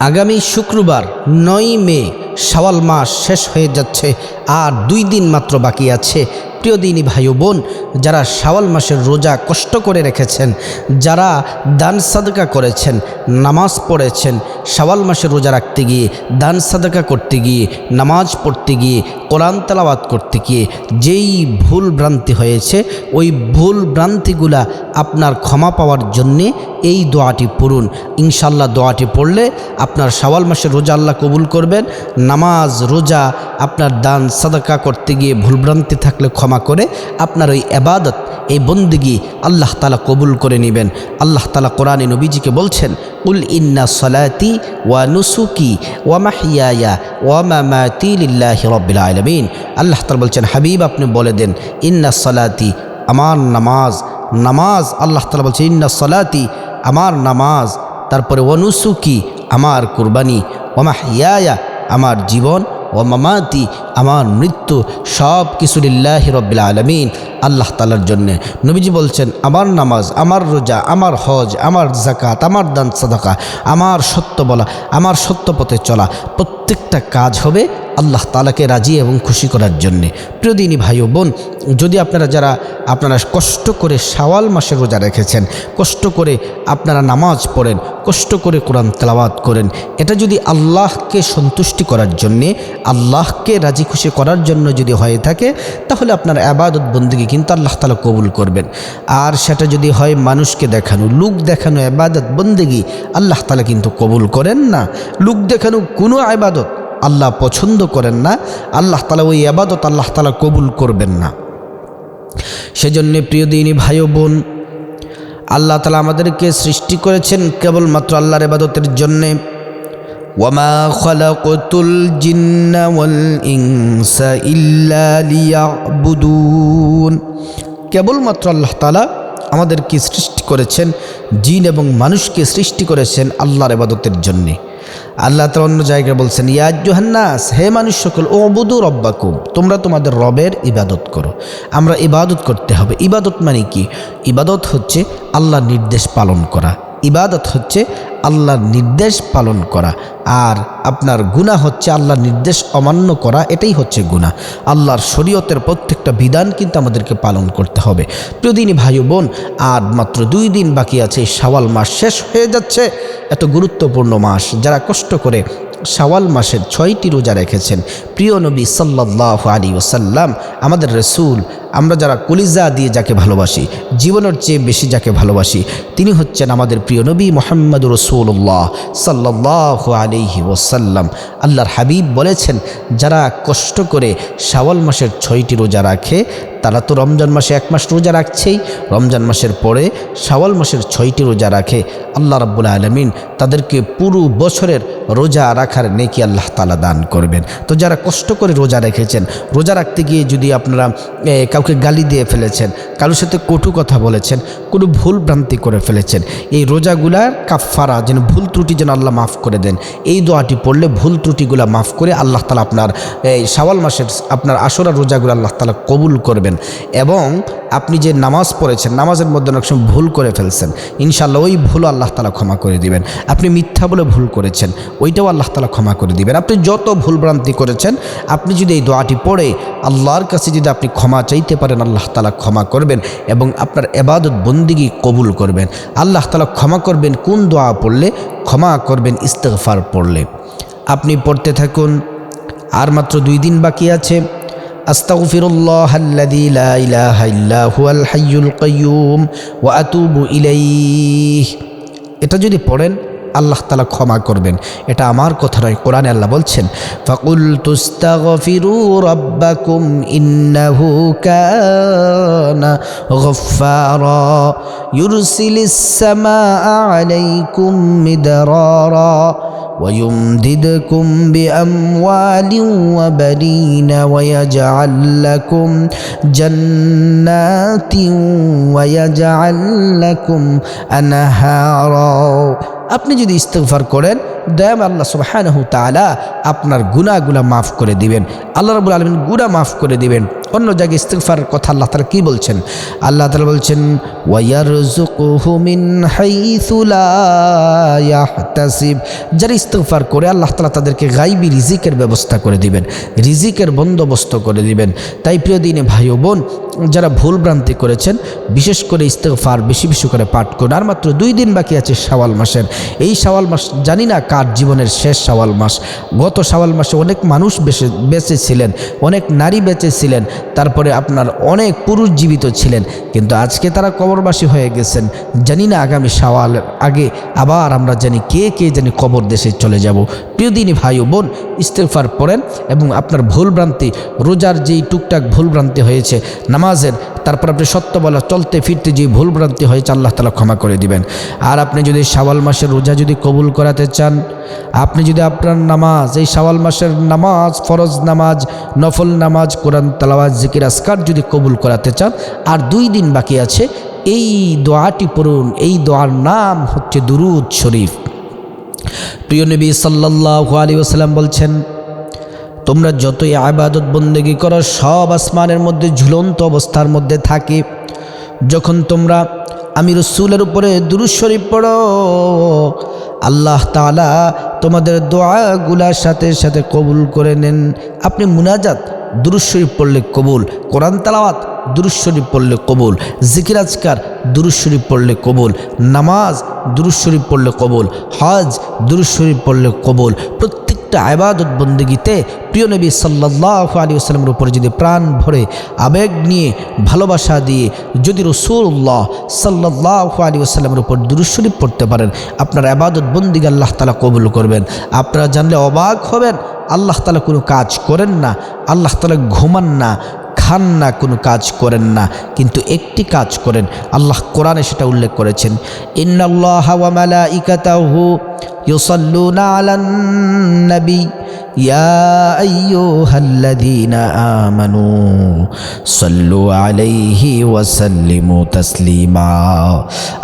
আগামী শুক্রবার নয় মে সওয়াল মাস শেষ হয়ে যাচ্ছে আর দুই দিন মাত্র বাকি আছে। প্রিয় দিনী ভাই বোন, যারা শাওয়াল মাসের রোজা কষ্ট করে রেখেছেন, যারা দান সাদকা করেছেন, নামাজ পড়েছেন, শাওয়াল মাসের রোজা রাখতে গিয়ে, দান সাদকা করতে গিয়ে, নামাজ পড়তে গিয়ে, কোরআন তালাবাত করতে গিয়ে, যেই ভুল ভ্রান্তি হয়েছে, ওই ভুল ভ্রান্তিগুলা আপনার ক্ষমা পাওয়ার জন্যে এই দোয়াটি পড়ুন। ইনশাল্লাহ দোয়াটি পড়লে আপনার শাওয়াল মাসের রোজা আল্লাহ কবুল করবেন, নামাজ, রোজা আপনার দান সাদাকা করতে গিয়ে ভুলভ্রান্তি থাকলে ক্ষমা করে আপনার ওই আবাদত, এই বন্দিগি আল্লাহ তালা কবুল করে নেবেন। আল্লাহ তালা কোরআনে নবীজিকে বলছেন উল ইন্না সলাতি ওয়া নুসুকি ওয়া মাহিয়া ওয়া মামাতি লিল্লাহি আলমিন। আল্লাহ তালা বলছেন, হাবিব, আপনি বলে দেন, ইন্না সলাতি আমার নামাজ নামাজ, আল্লাহ তালা বলছে ইন্না সলাতি আমার নামাজ, তারপরে অনুসুকি আমার কুরবানি ওমা হিয়ায়া আমার জীবন। ও মামাতি, আমার মৃত্যু সব কিছু লিল্লাহ রব্বিল আলমিন আল্লাহ তালার জন্যে। নবীজি বলছেন, আমার নামাজ, আমার রোজা, আমার হজ, আমার জাকাত আমার দান সাদাকা, আমার সত্য বলা, আমার সত্য পথে চলা, প্রত্যেকটা কাজ হবে আল্লাহ তালাকে রাজি এবং খুশি করার জন্যে। প্রিয়দিনী ভাই ও বোন, যদি আপনারা যারা, আপনারা কষ্ট করে শাওয়াল মাসে রোজা রেখেছেন, কষ্ট করে আপনারা নামাজ পড়েন, কষ্ট করে কোরআন তেলাওয়াত করেন, এটা যদি আল্লাহকে সন্তুষ্টি করার জন্যে, আল্লাহকে রাজি খুশি করার জন্য যদি হয়ে থাকে, তাহলে আপনার আবাদত বন্দিকে কিন্তু আল্লাহ তালা কবুল করবেন। আর সেটা যদি হয় মানুষকে দেখানো, লুক দেখানো আবাদত বন্দিগি, আল্লাহ তালা কিন্তু কবুল করেন না। লুক দেখানো কোনো আবাদত আল্লাহ পছন্দ করেন না, আল্লাহ তালা ওই আবাদত আল্লাহ তালা কবুল করবেন না। সেজন্যে প্রিয় দিনী ভাই বোন, আল্লাহ তালা আমাদেরকে সৃষ্টি করেছেন কেবলমাত্র আল্লাহর এবাদতের জন্যে। ওয়ামা কেবলমাত্র আল্লাহ তালা আমাদেরকে সৃষ্টি করেছেন, জিন এবং মানুষকে সৃষ্টি করেছেন আল্লাহর এবাদতের জন্যে। আল্লাহ তালা অন্য জায়গায় বলছেন ইয়াজ জোহান্নাস হে মানুষ সকল ও বুধু রব্বাকুম, তোমরা তোমাদের রবের ইবাদত করো। আমরা ইবাদত করতে হবে। ইবাদত মানে কি? ইবাদত হচ্ছে আল্লাহর নির্দেশ পালন করা। ইবাদত হচ্ছে আল্লাহর নির্দেশ পালন করা। আর আপনার গুণা হচ্ছে আল্লাহর নির্দেশ অমান্য করা, এটাই হচ্ছে গুণা আল্লাহর শরীয়তের প্রত্যেকটা বিধান কিন্তু আমাদেরকে পালন করতে হবে। প্রতিদিনই ভাই বোন আর মাত্র দুই দিন বাকি আছে এই শাওয়াল মাস শেষ হয়ে যাচ্ছে। এত গুরুত্বপূর্ণ মাস যারা কষ্ট করে শাওয়াল মাসের ছয়টি রোজা রেখেছেন। প্রিয় নবী সাল্লাহ আলী ওসাল্লাম আমাদের রসুল, আমরা যারা কলিজা দিয়ে যাকে ভালোবাসি, জীবনের চেয়ে বেশি যাকে ভালোবাসি, তিনি হচ্ছেন আমাদের প্রিয় নবী মোহাম্মদ রসুল্লাহ সাল্লাহ আলিহি ওসাল্লাম আল্লাহর হাবিব বলেছেন, যারা কষ্ট করে শাওয়াল মাসের ছয়টি রোজা রাখে, তারা তো রমজান মাসে এক মাস রোজা রাখছেই। রমজান মাসের পরে শাওয়াল মাসের ছয়টি রোজা রাখে। আল্লাহ রাব্বুল আলমিন তাদেরকে পুরো বছরের রোজা রাখার নেকি আল্লাহ তালা দান করবেন। তো যারা কষ্ট করে রোজা রেখেছেন। রোজা রাখতে গিয়ে যদি আপনারা কাউকে গালি দিয়ে ফেলেছেন, কারোর সাথে কটু কথা বলেছেন, কোনো ভুল ভ্রান্তি করে ফেলেছেন, এই রোজাগুলার কাফারা যেন ভুল ত্রুটি যেন আল্লাহ মাফ করে দেন। এই দোয়াটি পড়লে ভুল ত্রুটিগুলা মাফ করে আল্লাহ তালা আপনার, এই শাওয়াল মাসের আপনার আসরা রোজাগুলো আল্লাহ তালা কবুল করবেন। এবং আপনি যে নামাজ পড়েছেন, নামাজের মধ্যে অনেক সময় ভুল করে ফেলছেন। ইনশাল্লাহ ওই ভুল আল্লাহ তালা ক্ষমা করে দিবেন। আপনি মিথ্যা বলে ভুল করেছেন, ওইটাও আল্লাহ তালা ক্ষমা করে দিবেন। আপনি যত ভুল ভ্রান্তি করেছেন, আপনি যদি এই দোয়াটি পড়ে, আল্লাহর কাছে যদি আপনি ক্ষমা চাইতে পারেন, আল্লাহ তালা ক্ষমা করবেন এবং আপনার এবাদত বন্দিগি কবুল করবেন। আল্লাহ তালা ক্ষমা করবেন, কোন দোয়া পড়লে? ক্ষমা করবেন, ইস্তেগফার পড়লে। আপনি পড়তে থাকুন, আর মাত্র দুই দিন বাকি আছে। আস্তাগফিরুল্লাহ আল্লাযী লা ইলাহা ইল্লা হুয়াল হাইয়ুল কাইয়্যুম ওয়া আতুবু ইলাইহি। এটা যদি পড়েন, আল্লাহ তালা ক্ষমা করবেন। এটা আমার কথা নয়, কোরআনে আল্লাহ বলছেন ফাকুল তুস্তাগফিরু রাব্বাকুম ইন্নাহু কানা গফফারা ইউরসিলিস সামাআ আলাইকুম মিদরারা। ويمددكم بأموال وبنين ويجعل لكم جنات ويجعل لكم أنهارا আপনি যদি ইস্তেগফার করেন দয়াম আল্লাহ সুবহানাহু তাআলা আপনার গুনাহগুলা মাফ করে দিবেন। আল্লাহ রাব্বুল আলামিন গুনাহ মাফ করে দিবেন। অন্য জায়গায় ইস্তেগফারের কথা আল্লাহ তাআলা কি বলছেন? আল্লাহ তালা বলছেন যারা ইস্তেগফার করে, আল্লাহ তালা তাদেরকে গাইবি রিজিকের ব্যবস্থা করে দিবেন। রিজিকের বন্দোবস্ত করে দিবেন। তাই প্রিয় দিনে ভাই বোন যারা ভুল ভ্রান্তি করেছেন, বিশেষ করে ইস্তেফার বেশি বেশি করে পাঠ করুন। আর মাত্র দুই দিন বাকি আছে শাওয়াল মাসের। এই শাওয়াল মাস, জানি না কার জীবনের শেষ শাওয়াল মাস। গত শাওয়াল মাসে অনেক মানুষ বেঁচে বেঁচে ছিলেন, অনেক নারী বেঁচে ছিলেন, তারপরে আপনার অনেক পুরুষ জীবিত ছিলেন, কিন্তু আজকে তারা কবরবাসী হয়ে গেছেন। জানি না আগামী শাওয়ালের আগে আবার আমরা জানি কে কে জানি কবর দেশে চলে যাব। প্রিয় দিনী ভাই ও বোন ইস্তেফার পড়েন এবং আপনার ভুল ভ্রান্তি, রোজার যেই টুকটাক ভুল ভ্রান্তি হয়েছে নামাজের, তারপর আপনি সত্য বলা চলতে ফিরতে যে ভুল ভ্রান্তি হয়েছে, আল্লাহ তালা ক্ষমা করে দিবেন। আর আপনি যদি শাওয়াল মাসের রোজা যদি কবুল করাতে চান, আপনি যদি আপনার নামাজ, এই শাওয়াল মাসের নামাজ, ফরজ নামাজ, নফল নামাজ, কোরআন তালাওয়াজ জিকির আসকার যদি কবুল করাতে চান, আর দুই দিন বাকি আছে, এই দোয়াটি পড়ুন। এই দোয়ার নাম হচ্ছে দুরুদ শরীফ। প্রিয় নবী সাল্লাহ আলী ওসাল্লাম বলছেন তোমরা যতই আবাদত বন্দেগি করো, সব আসমানের মধ্যে ঝুলন্ত অবস্থার মধ্যে থাকে। যখন তোমরা আমি রসুলের উপরে দুরুদ শরীফ পড়ো, আল্লাহ তালা তোমাদের দোয়াগুলার সাথে সাথে কবুল করে নেন। আপনি মুনাজাত, দুরুদ শরীফ পড়লে কবুল, কোরআন তালাওয়াত, দুরুদ শরীফ পড়লে কবুল, জিকির আজকার, দুরুদ শরীফ পড়লে কবুল, নামাজ, দুরুদ শরীফ পড়লে কবুল, হজ, দুরুদ শরীফ পড়লে কবুল। প্রত্যেকটা আবাদত বন্দেগিতে প্রিয় নবী সাল্লাহ আলী আসসালামের উপরে যদি প্রাণ ভরে আবেগ নিয়ে ভালোবাসা দিয়ে যদি রসুল্লাহ সাল্লাহ আলী আসসালামের উপর দুরুদ শরীফ পড়তে পারেন, আপনার আবাদত বন্দিগ আল্লাহ তালা কবুল করবেন। আপনারা জানলে অবাক হবেন, আল্লাহ তালা কোনো কাজ করেন না, আল্লাহ তালা ঘুমান না, খান না, কোনো কাজ করেন না, কিন্তু একটি কাজ করেন, আল্লাহ কোরআনে সেটা উল্লেখ করেছেন, ইন্নাল্লাহ ওয়া মালাইকাতাহু ইউসাল্লুনা আলান নবী ইয়া আইয়ুহাল্লাযীনা আমানু সাল্লু আলাইহি ওয়া সাল্লিমু তাসলিমা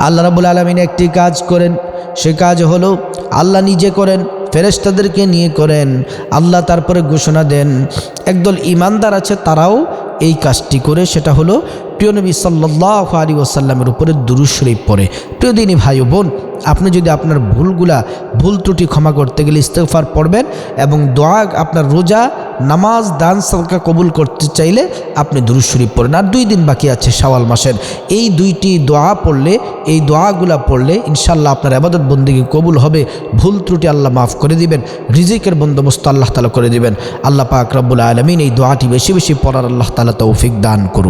আল্লাহ রাব্বুল আলামিন একটি কাজ করেন। সে কাজ হলো আল্লাহ নিজে করেন, ফেরেশতাদেরকে নিয়ে করেন, আল্লাহ তারপরে ঘোষণা দেন। একদল ইমানদার আছে, তারাও এই কাজটি করে, সেটা হলো প্রিয় নবী সাল্লাহ আলী ওসাল্লামের উপরে দুরুশরীফ পড়ে। প্রিয় দিনী ভাই বোন, আপনি যদি আপনার ভুলগুলা, ভুল ত্রুটি ক্ষমা করতে গেলে ইস্তেফার পড়বেন এবং দোয়া, আপনার রোজা, নামাজ, দান, সদকা কবুল করতে চাইলে আপনি দুরুশরীফ পড়েন। আর দুই দিন বাকি আছে শাওয়াল মাসের। এই দুইটি দোয়া পড়লে, এই দোয়াগুলা পড়লে ইনশাল্লাহ আপনার আবাদত বন্দিকে কবুল হবে, ভুল ত্রুটি আল্লাহ মাফ করে দিবেন, রিজিকের বন্দোবস্ত আল্লাহ তালা করে দিবেন। আল্লাহ পাক রব্বুল আলমিন এই দোয়াটি বেশি বেশি পড়ার আল্লাহ তালা তৌফিক দান করুক।